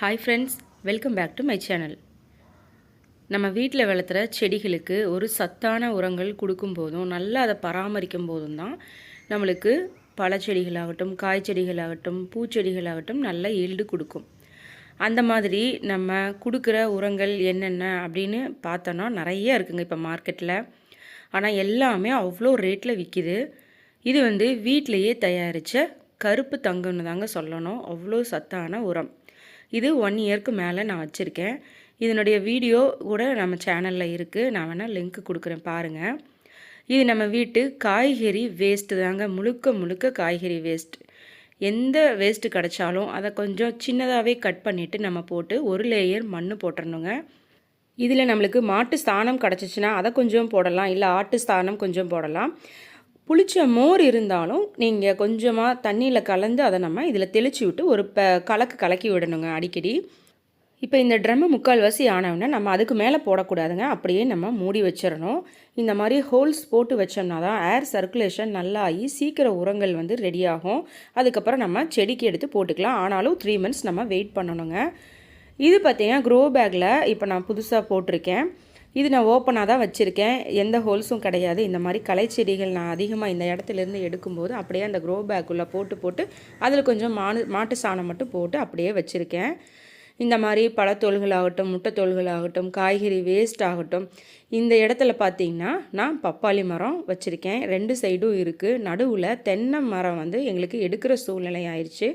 Hi friends welcome back to my channel நம்ம வீட்டில் வளர்த்துற செடிகளுக்கு ஒரு சத்தான உரங்கள் கொடுக்கும் போதும் நல்லா அதை பராமரிக்கும் போதும் தான் நம்மளுக்கு பழச்செடிகளாகட்டும் காய்ச்செடிகளாகட்டும் பூச்செடிகளாகட்டும் நல்ல ஈல்டு கொடுக்கும். அந்த மாதிரி நம்ம கொடுக்குற உரங்கள் என்னென்ன அப்படின்னு பார்த்தோன்னா நிறைய இருக்குங்க இப்போ மார்க்கெட்டில். ஆனால் எல்லாமே அவ்வளோ ரேட்டில் விற்கிது. இது வந்து வீட்டிலையே தயாரித்த கருப்பு தங்கம்னு தாங்க சொல்லணும். அவ்வளோ சத்தான உரம். இது ஒன் இயர்க்கு மேலே நான் வச்சுருக்கேன். இதனுடைய வீடியோ கூட நம்ம சேனலில் இருக்குது நான் வேணால் லிங்க் கொடுக்குறேன் பாருங்கள் இது நம்ம வீட்டு காய்கறி வேஸ்ட்டு தாங்க. முழுக்க முழுக்க காய்கறி வேஸ்ட் எந்த வேஸ்ட்டு கிடச்சாலும் அதை கொஞ்சம் சின்னதாகவே கட் பண்ணிவிட்டு நம்ம போட்டு ஒரு லேயர் மண் போட்டுடணுங்க இதில் நம்மளுக்கு மாட்டு ஸ்தானம் கிடச்சிச்சின்னா அதை கொஞ்சம் போடலாம். இல்லை ஆட்டு ஸ்தானம் கொஞ்சம் போடலாம். புளிச்ச மோர் இருந்தாலும் நீங்கள் கொஞ்சமாக தண்ணியில் கலந்து அதை நம்ம இதில் தெளித்து விட்டு ஒரு ப கலக்கு கலக்கி விடணுங்க அடிக்கடி. இப்போ இந்த ட்ரம்மு முக்கால்வாசி ஆனவுடனே நம்ம அதுக்கு மேலே போடக்கூடாதுங்க. அப்படியே நம்ம மூடி வச்சிடணும் இந்த மாதிரி ஹோல்ஸ் போட்டு வச்சோம்னா தான் ஏர் சர்க்குலேஷன் நல்லா ஆகி சீக்கிரம் உரங்கள் வந்து ரெடியாகும் அதுக்கப்புறம் நம்ம செடிக்கு எடுத்து போட்டுக்கலாம். ஆனாலும் த்ரீ மந்த்ஸ் நம்ம வெயிட் பண்ணணுங்க. இது பார்த்திங்கன்னா க்ரோ பேக்கில் இப்போ நான் புதுசாக போட்டிருக்கேன். இது நான் ஓப்பனாக தான் வச்சுருக்கேன். எந்த ஹோல்ஸும் கிடையாது. இந்த மாதிரி கலைச்செடிகள் நான் அதிகமாக இந்த இடத்துலேருந்து எடுக்கும்போது அப்படியே அந்த க்ரோ பேக்குள்ளே போட்டு போட்டு அதில் கொஞ்சம் மாடு மாட்டு சாணம் மட்டும் போட்டு அப்படியே வச்சுருக்கேன். இந்த மாதிரி பழத்தோள்களாகட்டும் முட்டைத்தோள்களாகட்டும் காய்கறி வேஸ்ட் ஆகட்டும் இந்த இடத்துல பார்த்தீங்கன்னா நான் பப்பாளி மரம் வச்சுருக்கேன். ரெண்டு சைடும் இருக்குது நடுவில் தென்னை மரம் வந்து எங்களுக்கு எடுக்கிற சூழ்நிலை ஆயிடுச்சு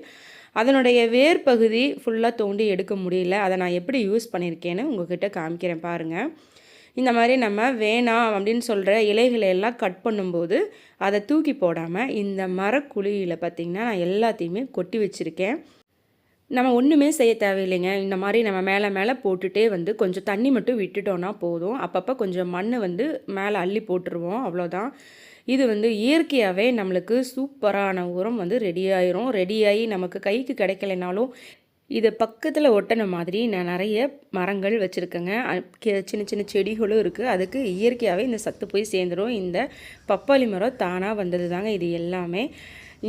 அதனுடைய வேர் பகுதி ஃபுல்லாக தோண்டி எடுக்க முடியல. அதை நான் எப்படி யூஸ் பண்ணியிருக்கேன்னு உங்ககிட்ட காமிக்கிறேன் பாருங்கள் இந்த மாதிரி நம்ம வேணாம் அப்படின்னு சொல்கிற இலைகளை எல்லாம் கட் பண்ணும்போது அதை தூக்கி போடாமல் இந்த மரக்குழியில் பார்த்திங்கன்னா நான் எல்லாத்தையுமே கொட்டி வச்சுருக்கேன். நம்ம ஒன்றுமே செய்ய தேவையில்லைங்க. இந்த மாதிரி நம்ம மேலே மேலே போட்டுகிட்டே வந்து கொஞ்சம் தண்ணி மட்டும் விட்டுட்டோன்னா போதும். அப்பப்போ கொஞ்சம் மண் வந்து மேலே அள்ளி போட்டுருவோம். அவ்வளோதான் இது வந்து இயற்கையாகவே நம்மளுக்கு சூப்பரான உரம் வந்து ரெடி ஆயிரும். ரெடியாகி நமக்கு கைக்கு கிடைக்கலைனாலும் இது பக்கத்தில் ஒட்டின மாதிரி நான் நிறைய மரங்கள் வச்சுருக்கேங்க. சின்ன சின்ன செடிகளும் இருக்குது அதுக்கு இயற்கையாகவே இந்த சத்து போய் சேர்ந்துடும் இந்த பப்பாளி மரம் தானாக வந்தது தாங்க இது எல்லாமே.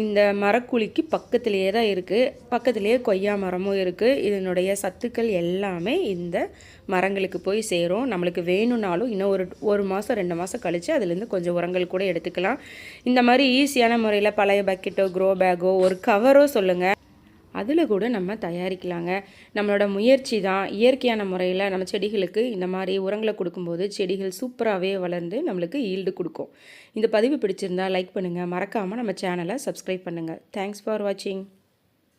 இந்த மரக்குழிக்கு பக்கத்துலேயே தான் இருக்குது பக்கத்துலேயே கொய்யா மரமும் இருக்குது இதனுடைய சத்துக்கள் எல்லாமே இந்த மரங்களுக்கு போய் சேரும். நம்மளுக்கு வேணும்னாலும் இன்னும் ஒரு ஒரு மாதம் ரெண்டு மாதம் கழித்து அதுலேருந்து கொஞ்சம் உரங்கள் கூட எடுத்துக்கலாம். இந்த மாதிரி ஈஸியான முறையில் பழைய பக்கெட்டோ க்ரோ பேக்கோ ஒரு கவரோ சொல்லுங்கள் அதில் கூட நம்ம தயாரிக்கலாங்க. நம்மளோட முயற்சி தான். இயற்கையான முறையில் நம்ம செடிகளுக்கு இந்த மாதிரி உரங்களை கொடுக்கும்போது செடிகள் சூப்பராகவே வளர்ந்து நம்மளுக்கு ஈல்டு கொடுக்கும். இந்த பதிவு பிடிச்சிருந்தா லைக் பண்ணுங்கள் மறக்காமல் நம்ம சேனலை சப்ஸ்கிரைப் பண்ணுங்கள் தேங்க்ஸ் ஃபார் வாட்சிங்